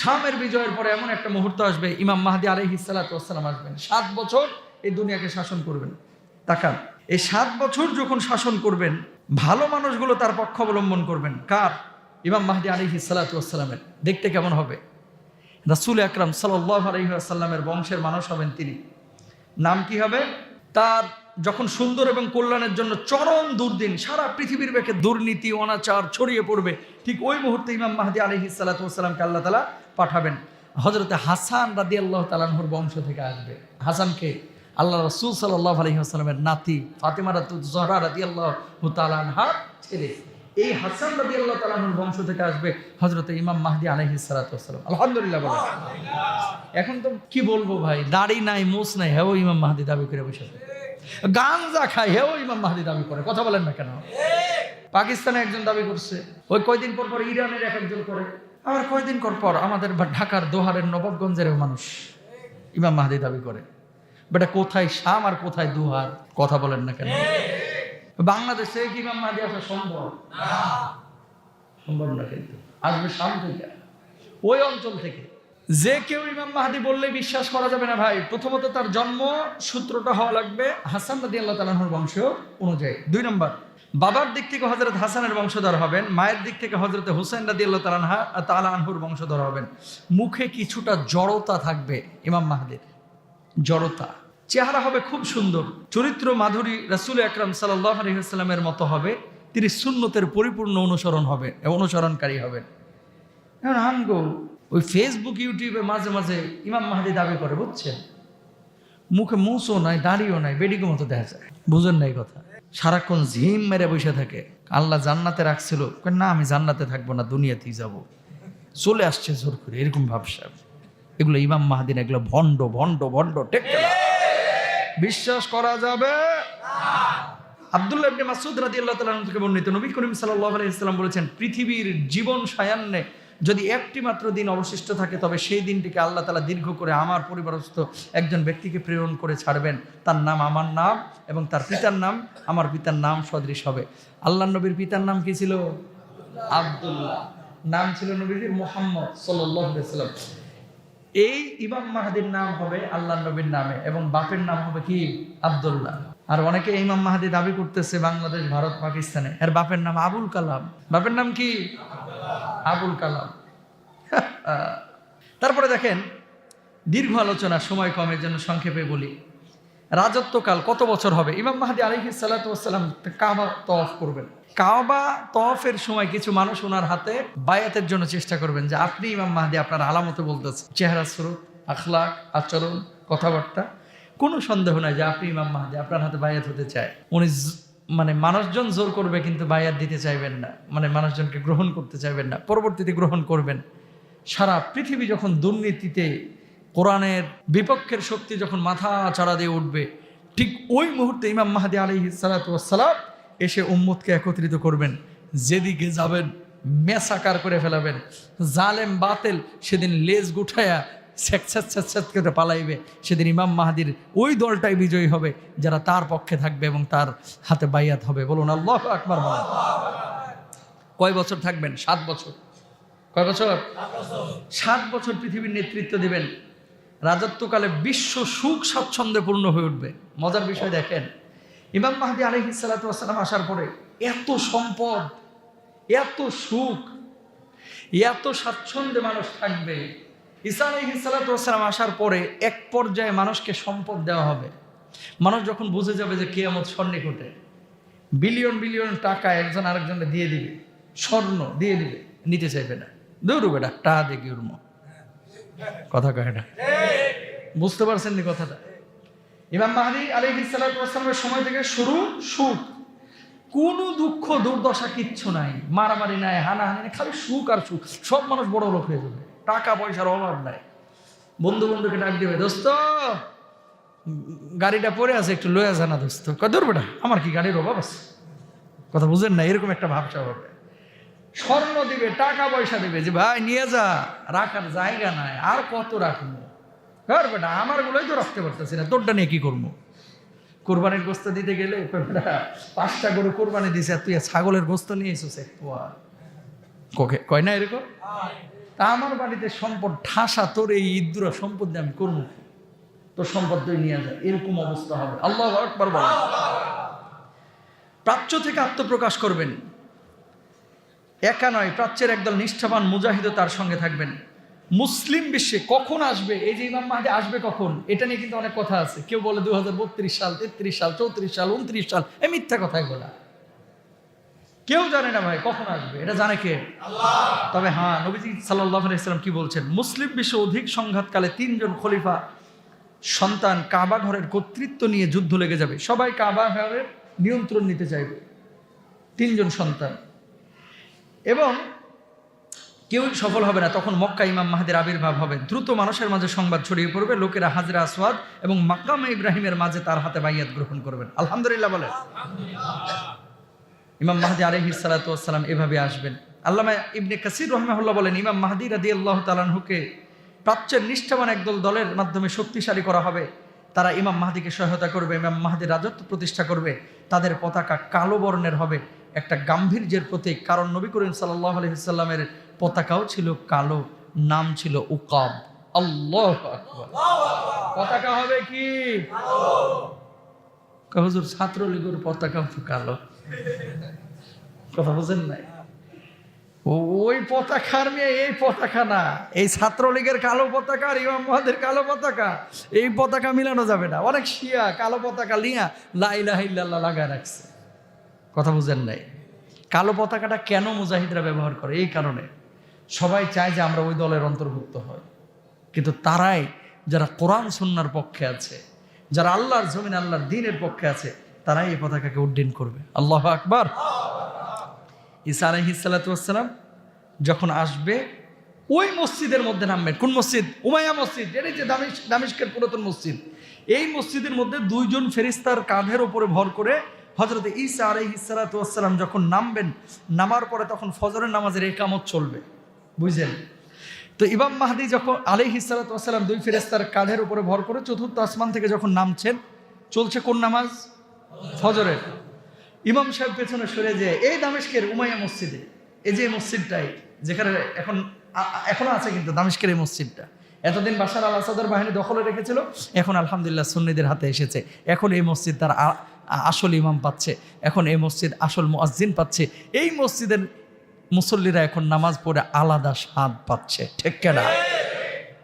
শামের বিজয়ের পরে এমন একটা মুহূর্ত আসবে, ইমাম মাহাদি আলহি সালাতাম আসবেন। সাত বছর এই দুনিয়াকে শাসন করবেন। তাকান, এই সাত বছর যখন শাসন করবেন, ভালো মানুষগুলো তার পক্ষ অবলম্বন করবেন। কার? ইমাম মাহাদি আলহি সালাতামের দেখতে কেমন হবে? রাসুল আকরাম সাল্লাহ আলহিহাসাল্লামের বংশের মানুষ হবেন তিনি। নাম কি হবে? তার যখন সুন্দর এবং কল্যাণের জন্য চরম দুর্দিন, সারা পৃথিবীর বেঁকে দুর্নীতি, অনাচার ছড়িয়ে পড়বে, ঠিক ওই মুহূর্তে ইমাম মাহাদি আলহি সাল্লাতামকে আল্লাহ তালা পাঠাবেন। হজরতে হাসান রাদি আল্লাহ তালাহুর বংশ থেকে আসবে। হাসানকে আল্লাহ রসুল সাল্লাহ আলহিহাস্লামের নাতি, ফাতেমা রাতু জহরা রাদি আল্লাহ তালানহার ছেলে এই হাসান রাদি আল্লাহ তালাহুর বংশ থেকে আসবে হজরতে ইমাম মাহদি আলহি সালাতাম আলহামদুলিল্লাহ বলে এখন তো কি বলব ভাই? দাড়ি নাই মোস নাই হেও ইমাম মাহাদি দাবি করে বসে। গাঞ্জা খায় হেও ইমাম মাহাদি দাবি করে কথা বলেন না কেন? পাকিস্তানে একজন দাবি করছে ওই কয়দিন পর পর ইরানের এক একজন করে আবার কয়দিন পর পর আমাদের ঢাকার দোহারের নবাবগঞ্জের মানুষ ইমাম মাহাদি দাবি করে। বেটা কোথায় শাম আর কোথায় দুহার? কথা বলেন না কেন? বাংলাদেশে কি ইমাম মাহাদি আসা সম্ভব? সম্ভব না কিন্তু। আসবে শাম থেকে ওই অঞ্চল থেকে। যে কেউ ইমাম মাহাদি বললে বিশ্বাস করা যাবে না ভাই, প্রথমত তার জন্ম সূত্রটা হওয়া লাগবে হাসান রাদি আল্লাহ তালাহুর বংশ অনুযায়ী। দুই নম্বর, বাবার দিক থেকে হজরত হাসানের বংশধর হবেন, মায়ের দিক থেকে হজরত হুসেন রাদি আল্লাহ তালানহা তালা আনহুর বংশধর হবেন। মুখে কিছুটা জড়তা থাকবে ইমাম মাহাদির। জড়তা। চেহারা হবে খুব সুন্দর। চরিত্র মাধুরী রাসুল আকরাম সাল্লাহ মতো হবে। তিনি সুন্নতের পরিপূর্ণ অনুসরণ হবে, অনুসরণকারী হবেন। আমগো ওই ফেসবুক ইউটিউবে মাঝে মাঝে ইমাম মাহাদি দাবি করে, বুঝছেন? মুখে মুসও নাই, দাড়িও নাই, বেডিগো মতো দেখা যায়। বুঝেন নাই কথা? সারাক্ষণ ঝিম মেরে বসে থাকে। আল্লাহ জান্নাতে রাখছিল। না, আমি জান্নাতে থাকব না, দুনিয়াতেই যাব। চলে আসছে জোর করে, এরকম ভাবসা। এগুলো ইমাম মাহাদিন এগুলো ভণ্ড ভণ্ড ভণ্ড টেক বিশ্বাস করা যাবে? আব্দুল্লাহ ইবনে মাসুদ রাদিয়াল্লাহু তাআলা থেকে বর্ণিত নবী করিম সাল্লাল্লাহু আলাইহি সাল্লাম বলেছেন, পৃথিবীর জীবন সায়ান্নে যদি একটি মাত্র দিন অবশিষ্ট থাকে, তবে সেই দিনটিকে আল্লাহ তালা দীর্ঘ করে আমার পরিবারস্থ একজন ব্যক্তিকে প্রেরণ করে ছাড়বেন। তার নাম আমার নাম এবং তার পিতার নাম আমার পিতার নাম সদৃশ হবে। আল্লাহ নবীর পিতার নাম কি ছিল? আব্দুল্লাহ। নাম ছিল নবীর মোহাম্মদ সাল্লাম এই ইমাম মাহাদির নাম হবে আল্লাহ নবীর নামে এবং বাপের নাম হবে কি? আব্দুল্লাহ। আর অনেকে ইমাম মাহাদি দাবি করতেছে বাংলাদেশ, ভারত, পাকিস্তানে। এর বাপের নাম আবুল কালাম। বাপের নাম কি? আবুল কালাম। তারপরে দেখেন, দীর্ঘ আলোচনা, সময় কমের জন্য সংক্ষেপে বলি। রাজত্বকাল কত বছর হবে? ইমাম মাহাদি আলহি সাল্লাতাম কাবা তফ করবেন। কাবা তফের সময় কিছু মানুষ ওনার হাতে বায়াতের জন্য চেষ্টা করবেন যে, আপনি ইমাম মাহাদি, আপনার আলামতে বলতেছে চেহারা, স্বরূপ, আখলাক, আচরণ, কথাবার্তা, কোনো সন্দেহ নাই যে, আপনি ইমাম মাহাদি, আপনার হাতে বায়াত হতে চায়। উনি মানে মানুষজন জোর করবে কিন্তু বায়াত দিতে চাইবেন না। মানে মানুষজনকে গ্রহণ করতে চাইবেন না। পরবর্তীতে গ্রহণ করবেন। সারা পৃথিবী যখন দুর্নীতিতে, কোরআনের বিপক্ষের শক্তি যখন মাথা চাড়া দিয়ে উঠবে, ঠিক ওই মুহূর্তে ইমাম মাহাদি আলী সালাতাম এসে উম্মতকে একত্রিত করবেন। যেদিকে যাবেন, মেসাকার করে ফেলাবেন। জালেম, বাতেল, সেদিন লেজ গুঠায়া করে পালাইবে। সেদিন ইমাম মাহাদির ওই দলটাই বিজয়ী হবে, যারা তার পক্ষে থাকবে এবং তার হাতে বাইয়াত হবে। বলুন, আল্লাহ আকবার কয় বছর থাকবেন? সাত বছর। কয় বছর? সাত বছর। পৃথিবীর নেতৃত্ব দিবেন। রাজত্বকালে বিশ্ব সুখ স্বাচ্ছন্দ্যে পূর্ণ হয়ে উঠবে। মজার বিষয় দেখেন, ইমাম মাহাদি আলহি সালাতাম আসার পরে এত সম্পদ, এত সুখ, এত স্বাচ্ছন্দ্যে মানুষ থাকবে। ঈসা আলহি সালাতাম আসার পরে এক পর্যায়ে মানুষকে সম্পদ দেওয়া হবে। মানুষ যখন বুঝে যাবে যে কে কেয়ামত সন্নিকটে বিলিয়ন বিলিয়ন টাকা একজন আরেকজনকে দিয়ে দিবে, স্বর্ণ দিয়ে দিবে, নিতে চাইবে না। দৌড়ু টা দেখি উর্ম কথা কয় না? বুঝতে পারছেন নি কথাটা? ইমাম মাহাদি আলী ইসালামের সময় থেকে শুরু সুখ। কোনো দুঃখ, দুর্দশা কিচ্ছু নাই। মারামারি নাই, হানাহানি খালি সুখ আর সুখ। সব মানুষ বড় লোক হয়ে যাবে। টাকা পয়সার অভাব নাই। বন্ধু বন্ধুকে ডাক দিবে, দোস্ত, গাড়িটা পড়ে আছে, একটু লয়ে জানা দোস্ত। কত দূর বেটা আমার কি গাড়ির অভাব আছে? কথা বুঝেন না, এরকম একটা ভাবসা হবে। স্বর্ণ দিবে টাকা পয়সা দিবে, যে, ভাই, নিয়ে যা, রাখার জায়গা নাই, আর কত রাখব? আর বেটা আমার গুলোই তো রাখতে পারতেছি না, তোরটা নিয়ে কি করব? কোরবানির গোস্ত দিতে গেলে পাঁচটা গরু কোরবানি দিছে, আর তুই ছাগলের গোস্ত নিয়ে পোয়া। কয় না এরকম? তা আমার বাড়িতে সম্পদ ঠাসা, তোর এই ইদ্দুরা সম্পদ দিয়ে আমি করব। তোর সম্পদ তুই নিয়ে যায় এরকম অবস্থা হবে। আল্লাহ আকবার বলেন। প্রাচ্য থেকে আত্মপ্রকাশ করবেন। একা নয়, প্রাচ্যের একদল নিষ্ঠাবান মুজাহিদও তার সঙ্গে থাকবেন। মুসলিম বিশ্বে কখন আসবে? এই যে ইমাম মাহাদি আসবে কখন? এটা নিয়ে কিন্তু অনেক কথা আছে। কেউ বলে দুই হাজার বত্রিশ সাল, তেত্রিশ সাল, চৌত্রিশ সাল উনত্রিশ সাল। এ মিথ্যা কথাই বলা। কেউ জানে না ভাই কখন আসবে? এটা জানে কে? তবে হ্যাঁ নবীজি সাল্লাহ ইসলাম কি বলছেন? মুসলিম বিশ্ব অধিক সংঘাতকালে তিনজন খলিফা সন্তান কাবা ঘরের কর্তৃত্ব নিয়ে যুদ্ধ লেগে যাবে। সবাই কাবা ঘরের নিয়ন্ত্রণ নিতে চাইবে। তিনজন সন্তান। এবং কেউ সফল হবে না তখন মক্কা ইমাম মাহাদের আবির্ভাব হবে। দ্রুত মানুষের মাঝে সংবাদ ছড়িয়ে পড়বে লোকেরা হাজরা আসওয়াদ এবং মাক্কাম ইব্রাহিমের মাঝে তার হাতে বাইয়াত গ্রহণ করবেন। আলহামদুলিল্লাহ বলেন। ইমাম মাহাদি আলহি সালাতাম এভাবে আসবেন। আল্লামা ইবনে কাসির রহমাহুল্লাহ বলেন, ইমাম মাহাদি রাদি আল্লাহ তালানহুকে প্রাচ্যের নিষ্ঠাবান একদল দলের মাধ্যমে শক্তিশালী করা হবে। তারা ইমাম মাহাদিকে সহায়তা করবে, ইমাম মাহাদির রাজত্ব প্রতিষ্ঠা করবে, তাদের পতাকা কালো বর্ণের হবে, একটা গাম্ভীর্যের প্রতীক। কারণ নবী করিম সাল্লাহ আলহিসাল্লামের পতাকাও ছিল কালো, নাম ছিল উকাব। আল্লাহ পতাকা হবে কি? হুজুর, ছাত্রলীগের পতাকাও তো কালো। কথা বুঝেন নাই? ওই পতাকার মেয়ে, এই পতাকা না। এই ছাত্রলীগের কালো পতাকা আর ইমাম মহাদের কালো পতাকা, এই পতাকা মিলানো যাবে না। অনেক শিয়া কালো পতাকা লিয়া লাইলাহিল্লাহ লাগায় রাখছে। কথা বুঝেন নাই? কালো পতাকাটা কেন মুজাহিদরা ব্যবহার করে? এই কারণে। সবাই চায় যে আমরা ওই দলের অন্তর্ভুক্ত হই। কিন্তু তারাই যারা কোরআন, সুন্নার পক্ষে আছে, যারা আল্লাহর জমিন, আল্লাহর দিনের পক্ষে আছে, তারাই এই পতাকাকে উড্ডীন করবে। আল্লাহ আকবার। ঈসা আলহিসাল্লাম যখন আসবে, ওই মসজিদের মধ্যে নামবেন। কোন মসজিদ? উমায়া মসজিদ এটাই যে দামিশ দামিশকের পুরাতন মসজিদ। এই মসজিদের মধ্যে দুইজন ফেরিস্তার কাঁধের ওপরে ভর করে হজরত ঈসা আলহিসাল্লাম যখন নামবেন, নামার পরে তখন ফজরের নামাজের একামত চলবে। বুঝলেন? তো ইমাম মাহাদি যখন আলহ ইসালাতাম দুই ফেরিস্তার কাঁধের উপরে ভর করে চতুর্থ আসমান থেকে যখন নামছেন, চলছে কোন নামাজ? ফজরের। ইমাম সাহেব পেছনে সরে যে এই দামেশকের উমাইয়া মসজিদে, এই যে মসজিদটাই, যেখানে এখন এখনও আছে কিন্তু দামেশকের এই মসজিদটা, এতদিন বাসার আল আসাদের বাহিনী দখলে রেখেছিল, এখন আলহামদুলিল্লাহ সুন্নিদের হাতে এসেছে, এখন এই মসজিদ তার আসল ইমাম পাচ্ছে, এখন এই মসজিদ আসল মুয়াজ্জিন পাচ্ছে, এই মসজিদের মুসল্লিরা এখন নামাজ পড়ে আলাদা স্বাদ পাচ্ছে, ঠিক কেনা?